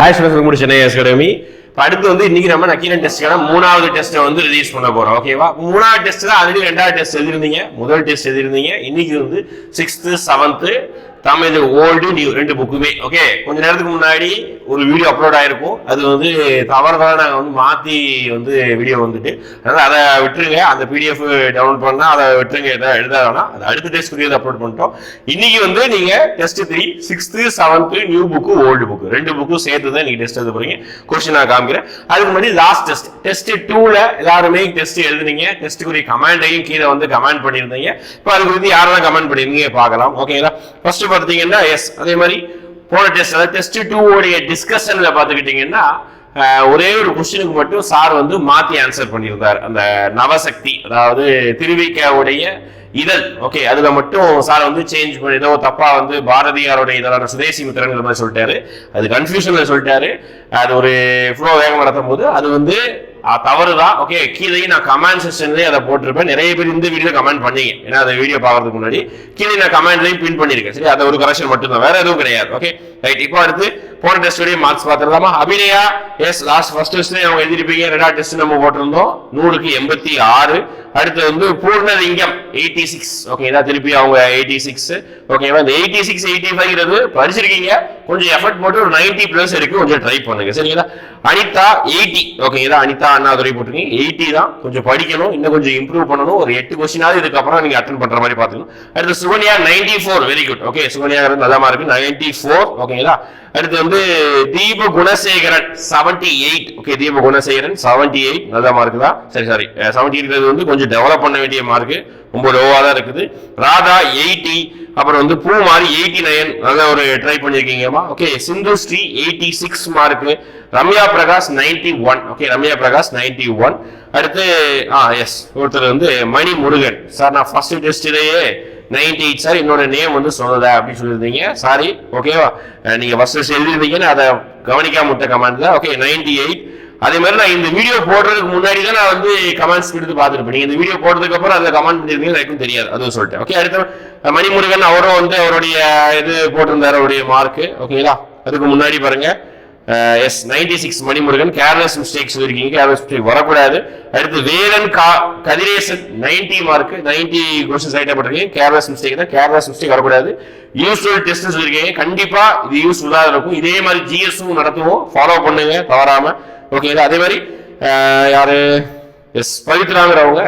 Hi students Chennai academy இப்போ அடுத்து வந்து இன்னைக்கு நம்ம நக்கீரன் டெஸ்ட்டுக்கான மூணாவது டெஸ்ட்டை வந்து ரிலீஸ் பண்ண போறோம். ஓகேவா மூணாவது டெஸ்ட் தான் ஆல்ரெடி ரெண்டாவது டெஸ்ட் எழுதிருந்தீங்க முதல் டெஸ்ட் எழுதிருந்தீங்க இன்னைக்கு வந்து sixth seventh Tamil old new ரெண்டு புக்குமே ஓகே கொஞ்ச நேரத்துக்கு முன்னாடி ஒரு வீடியோ அப்லோட் ஆயிருக்கும். அது வந்து தவறுதான் நாங்கள் வந்து மாற்றி வந்து வீடியோ வந்துட்டு. அதனால் அதை விட்டுருங்க. அந்த பிடிஎஃப் டவுன்லோட் பண்ணால் அதை விட்டுருங்க. எதாவது எழுத வேணாம். அது அடுத்த டெஸ்ட் வீடியோ அப்லோட் பண்ணிட்டோம். இன்னைக்கு வந்து நீங்கள் test three sixth seventh new book old book ரெண்டு புக்கும் சேர்த்து தான் நீங்கள் டெஸ்ட் எழுத போறீங்க. கொஸ்டின் நான் காமிக்கிறேன். அதுக்கு முன்னாடி லாஸ்ட் டெஸ்ட் டெஸ்ட் டூவில் எல்லாருமே டெஸ்ட் எழுதுனீங்க. டெஸ்ட்டுக்குரிய கமெண்டையும் கீழே வந்து கமெண்ட் பண்ணியிருந்தீங்க. இப்போ அதுக்கு வந்து யாரெல்லாம் கமெண்ட் பண்ணியிருந்தீங்க பார்க்கலாம். ஓகேங்களா ஃபர்ஸ்ட் பார்த்தீங்கன்னா எஸ் அதே மாதிரி போன டெஸ்ட் அதாவது டெஸ்ட் டூ உடைய டிஸ்கஷன்ல பார்த்துக்கிட்டிங்கன்னா ஒரே ஒரு கொஸ்டினுக்கு மட்டும் சார் வந்து மாத்தி ஆன்சர் பண்ணியிருந்தார். அந்த நவசக்தி அதாவது திருவிக்காவுடைய இதழ். ஓகே அதுல மட்டும் சார் வந்து சேஞ்ச் பண்ணி ஏதோ தப்பா வந்து பாரதியாருடைய இதழான சுதேசி மித்திரங்கிற மாதிரி சொல்லிட்டாரு. அது கன்ஃபியூஷன்ல சொல்லிட்டாரு. அது ஒரு ஃப்ளோ வேகம் நடத்தும் போது அது வந்து தவறு தான் ஓகே கீழே நான் கமெண்ட் செக்ஷன்லயே அதை போட்டிருப்பேன். நிறைய பேர் இந்த வீடியோ கமெண்ட் பண்ணீங்க. ஏன்னா அந்த வீடியோ பார்க்கறதுக்கு முன்னாடி கீழே நான் கமெண்ட்லையும் பின் பண்ணியிருக்கேன். சரி அதை ஒரு கரெக்ஷன் மட்டும்தான். வேற எதுவும் கிடையாது. ஓகே ரைட் இப்போ அடுத்து போன டெஸ்டோடைய மார்க்ஸ் பார்த்துடலாமா? அபிநயா எஸ் லாஸ்ட் ஃபர்ஸ்ட் டெஸ்ட்லேயே அவங்க எழுதிருப்பீங்க ரெண்டாவது டெஸ்ட் நம்ம போட்டிருந்தோம். நூறுக்கு எண்பத்தி ஆறு. அடுத்து வந்து பூர்ணலிங்கம் எயிட்டி சிக்ஸ் ஓகேங்களா திருப்பி அவங்க எயிட்டி சிக்ஸ் ஓகேவா இந்த எயிட்டி சிக்ஸ் எயிட்டி ஃபைவ்ங்கிறது படிச்சிருக்கீங்க. கொஞ்சம் எஃபர்ட் போட்டு ஒரு நைன்டி ப்ளஸ் இருக்கு கொஞ்சம் ட்ரை பண்ணுங்க. சரிங்களா? அனிதா எயிட்டி ஓகேங்களா அனிதா அண்ணாதுரை போட்டிருக்கீங்க. எயிட்டி தான். கொஞ்சம் படிக்கணும் இன்னும் கொஞ்சம் இம்ப்ரூவ் பண்ணணும். ஒரு எட்டு கொஸ்டினாவது இதுக்கப்புறம் நீங்க அட்டன் பண்ற மாதிரி பார்த்துக்கணும். அடுத்து Sukanya ninety four very good okay Sukanya நல்லா இருக்கு நைன்டி ஃபோர் ஓகேங்களா அடுத்து வந்து தீப Gunasekaran seventy eight okay Deepa Gunasekaran seventy eight நல்லா மார்க் தான். சரி சாரி செவன்டி இருக்கிறது வந்து கொஞ்சம் டெவலப் பண்ண வேண்டிய மார்க்கு ரொம்ப லோவாக தான் இருக்குது. ராதா எயிட்டி அப்புறம் வந்து பூ மாதிரி எயிட்டி நைன் நல்லா ஒரு try பண்ணியிருக்கீங்கம்மா okay Sindhu Sri eighty six mark Ramya Prakash ninety one okay Ramya Prakash ninety one அடுத்து ஆ எஸ் ஒருத்தர் வந்து மணி முருகன் சார் நான் ஃபர்ஸ்ட் டெஸ்ட்லேயே நைன்டி எயிட் சார் என்னோட நேம் வந்து சொன்னதா அப்படின்னு சொல்லியிருந்தீங்க. சாரி ஓகேவா நீங்கள் ஃபர்ஸ்ட் எழுதிருந்தீங்கன்னு அதை கவனிக்காம விட்ட கமெண்ட்ல ஓகே நைன்டி எயிட் அதே மாதிரி நான் இந்த வீடியோ போடுறதுக்கு முன்னாடி தான் நான் வந்து கமெண்ட்ஸ் எடுத்து பார்த்துருப்பேன். நீங்கள் இந்த வீடியோ போடுறதுக்கு அப்புறம் அதில் கமெண்ட் பண்ணிருக்கீங்க எனக்கும் தெரியாது. அதுவும் சொல்லிட்டேன். ஓகே அடுத்த மணிமுருகன் அவரும் வந்து அவருடைய இது போட்டிருந்தார் அவருடைய மார்க்கு ஓகேங்களா அதுக்கு முன்னாடி பாருங்க. Yes ninety six Manimurugan. Careless mistakes இருக்கீங்க கேர்லஸ் மிஸ்டேக் வரக்கூடாது. அடுத்து வேலன் கா Kathiresan ninety mark ninety question ரைட்டா போட்டிருக்கீங்க. கேர்லஸ் மிஸ்டேக் தான். கேர்லஸ் மிஸ்டேக் வரக்கூடாது. யூஸ்ஃபுல் டெஸ்ட் இருக்கீங்க கண்டிப்பா இது யூஸ்ஃபுல்லாக இருக்கும். இதே மாதிரி ஜிஎஸும் நடத்துவோம். ஃபாலோ பண்ணுங்க. தவறாம. ஓகேங்களா அதே மாதிரி யாரு? எஸ் பவித்ராங்கிறவங்க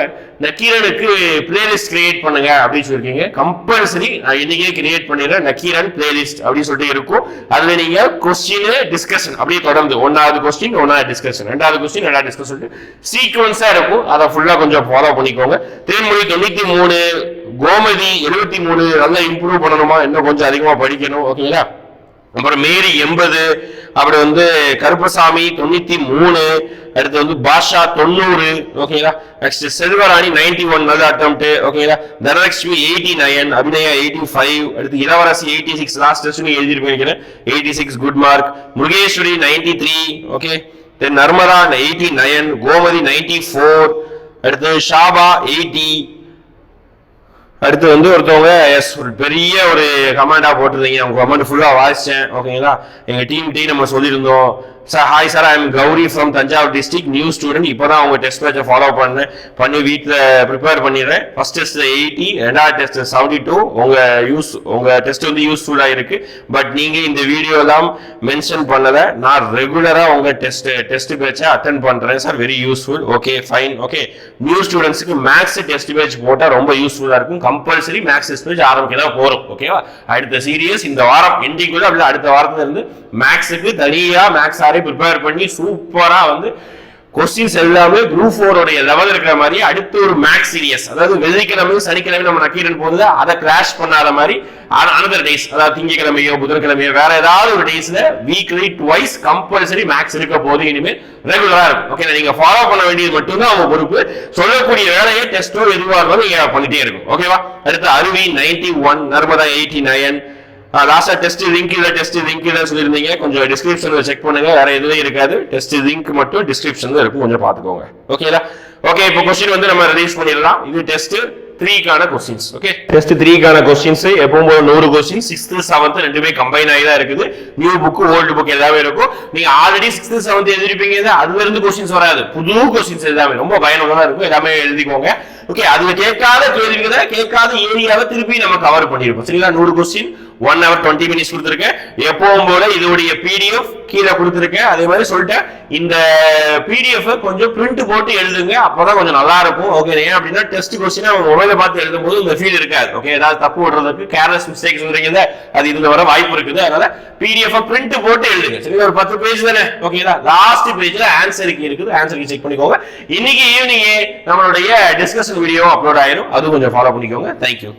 நக்கீரனுக்கு பிளேலிஸ்ட் கிரியேட் பண்ணுங்க அப்படின்னு சொல்லியிருக்கீங்க. கம்பல்சரி நான் இன்னைக்கே கிரியேட் பண்ணிடுறேன் நக்கீரன் பிளேலிஸ்ட் அப்படின்னு சொல்லிட்டு இருக்கும். அதுல நீங்க கொஸ்டின் டிஸ்கஷன் அப்படியே தொடர்ந்து ஒன்னாவது கொஸ்டின் ஒன்னாவது டிஸ்கஷன் ரெண்டாவது கொஸ்டின் ரெண்டாவது டிஸ்கஷன் சொல்லிட்டு சீக்வன்ஸா இருக்கும். அதை ஃபுல்லா கொஞ்சம் ஃபாலோ பண்ணிக்கோங்க. தேன்மொழி தொண்ணூத்தி மூணு கோமதி எழுபத்தி மூணு நல்லா இம்ப்ரூவ் பண்ணணுமா? இன்னும் கொஞ்சம் அதிகமா படிக்கணும் ஓகேங்களா அப்புறம் மேரி எண்பது அப்புறம் வந்து கருப்பசாமி தொண்ணூத்தி மூணு அடுத்து வந்து பாஷா தொண்ணூறு ஓகேங்களா? நெக்ஸ்ட் செல்வராணி நைன்டி ஒன் நல்ல அட்டம்ப்ட் ஓகேங்களா? Dhanalakshmi eighty nine Abinaya eighty five அடுத்து Ilavarasi eighty six last test eighty six good mark Murugeswari ninety three okay then Narmada eighty nine Gomathi ninety four அடுத்து ஷாபா எயிட்டி அடுத்து வந்து ஒருத்தவங்க S ஒரு பெரிய ஒரு கமெண்டா போட்டிருந்தீங்க. உங்க கமெண்ட் ஃபுல்லா வாசிச்சேன். ஓகேங்களா எங்க டீம் டீ நம்ம சொல்லியிருந்தோம். Sir hi sir I am Gowri from Thanjavur district new student இப்போ தான் உங்கள் டெஸ்ட் பேட்சை ஃபாலோ பண்ணேன். பண்ணி வீட்டில் ப்ரிப்பேர் பண்ணிடுறேன். ஃபர்ஸ்ட் டெஸ்ட் எயிட்டி ரெண்டாவது டெஸ்ட் செவன்டி டூ உங்கள் யூஸ் உங்கள் டெஸ்ட் வந்து யூஸ்ஃபுல்லாக இருக்கு. பட் நீங்கள் இந்த வீடியோலாம் மென்ஷன் பண்ணலை. நான் ரெகுலராக உங்கள் டெஸ்ட் டெஸ்ட் பேட்சை அட்டன் பண்ணுறேன் sir very useful okay fine okay new ஸ்டூடெண்ட்ஸுக்கு மேக்ஸ் டெஸ்ட் பேட்ச் போட்டால் ரொம்ப யூஸ்ஃபுல்லாக இருக்கும். கம்பல்சரி மேக்ஸ் டெஸ்ட் பேட்ச் ஆரம்பிக்க தான் போகிறோம் ஓகேவா அடுத்த சீரியஸ் இந்த வாரம் எண்டிங்குள்ள அப்படி அடுத்த வாரத்துலேருந்து மேக்ஸுக்கு தனியாக மேக்ஸ் எல்லாரையும் ப்ரிப்பேர் பண்ணி சூப்பரா வந்து கொஸ்டின்ஸ் எல்லாமே குரூப் ஃபோருடைய லெவல் இருக்கிற மாதிரி அடுத்து ஒரு மேக்ஸ் சீரியஸ் அதாவது வெள்ளிக்கிழமையும் சனிக்கிழமை நம்ம நக்கீரன் போகுது அதை கிராஷ் பண்ணாத மாதிரி அனதர் டேஸ் அதாவது திங்கக்கிழமையோ புதன்கிழமையோ வேற ஏதாவது ஒரு டேஸ்ல வீக்லி டுவைஸ் கம்பல்சரி மேக்ஸ் இருக்க போது இனிமேல் ரெகுலரா இருக்கும். ஓகே நீங்க ஃபாலோ பண்ண வேண்டியது மட்டும்தான் அவங்க பொறுப்பு. சொல்லக்கூடிய வேலையை டெஸ்டோ எதுவாக இருந்தாலும் நீங்க பண்ணிட்டே இருக்கும் ஓகேவா அடுத்து Aruvi ninety one Narmada eighty nine லாஸ்டா டெஸ்ட் லிங்க் டெஸ்ட் லிங்க் சொல்லியிருந்தீங்க. கொஞ்சம் டிஸ்கிரிப்ஷன்ல செக் பண்ணுங்க. வேற எதுவும் இருக்காது. டெஸ்ட் லிங்க் மட்டும் டிஸ்கிரிப்ஷன்ல இருக்கும். கொஞ்சம் பாத்துக்கோங்க ஓகேங்களா ஓகே இப்போ கொஸ்டின் வந்து நம்ம ரிலீஸ் பண்ணிடலாம். இது டெஸ்ட் த்ரீக்கான கொஸ்டின்ஸ் ஓகே டெஸ்ட் த்ரீக்கான கொஸ்டின்ஸ் எப்பவும் போல நூறு கொஸ்டின் சிக்ஸ்த் செவன்த் ரெண்டுமே கம்பைன் ஆகி தான் இருக்குது. நியூ புக் ஓல்டு புக் எல்லாமே இருக்கும். நீங்க ஆல்ரெடி சிக்ஸ்த் செவன்த் எழுதிருப்பீங்க. அதுல இருந்து கொஸ்டின்ஸ் வராது. புது கொஸ்டின்ஸ் எல்லாமே. ரொம்ப பயனுள்ளதா இருக்கும். எல்லாமே எழுதிக்கோங்க. ஓகே அதுல கேட்காத கேள்விகளை கேட்காத ஏரியாவை திருப்பி நம்ம கவர் பண்ணிருப்போம் சரிங்களா? நூறு question one hour twenty minutes கொடுத்துருக்கேன் எப்பவும் போல இதோடைய பிடிஎஃப் கீழே கொடுத்துருக்கேன் அதே மாதிரி சொல்லிட்டேன். இந்த பிடிஎஃப் கொஞ்சம் பிரிண்ட் போட்டு எழுதுங்க. அப்பதான் கொஞ்சம் நல்லா இருக்கும். ஓகே ஏன் அப்படின்னா டெஸ்ட் கொஸ்டின் அவங்க மொபைல பார்த்து எழுதும் போது இந்த ஃபீல் இருக்காது. ஓகே ஏதாவது தப்பு விடுறதுக்கு கேர்லெஸ் மிஸ்டேக்ஸ் சொல்றீங்க அது இதுல வர வாய்ப்பு இருக்குது. அதனால பிடிஎஃப் பிரிண்ட் போட்டு எழுதுங்க. சரி ஒரு பத்து பேஜ் தானே? ஓகேங்களா லாஸ்ட் பேஜ்ல ஆன்சர் கீ இருக்குது. ஆன்சர் கீ செக் பண்ணிக்கோங்க. இன்னைக்கு ஈவினிங் நம்மளுடைய டிஸ்கஷன் வீடியோ அப்லோட் ஆயிரும். அதுவும் கொஞ்சம் ஃபாலோ பண்ணிக்கோங்க. தேங்க்யூ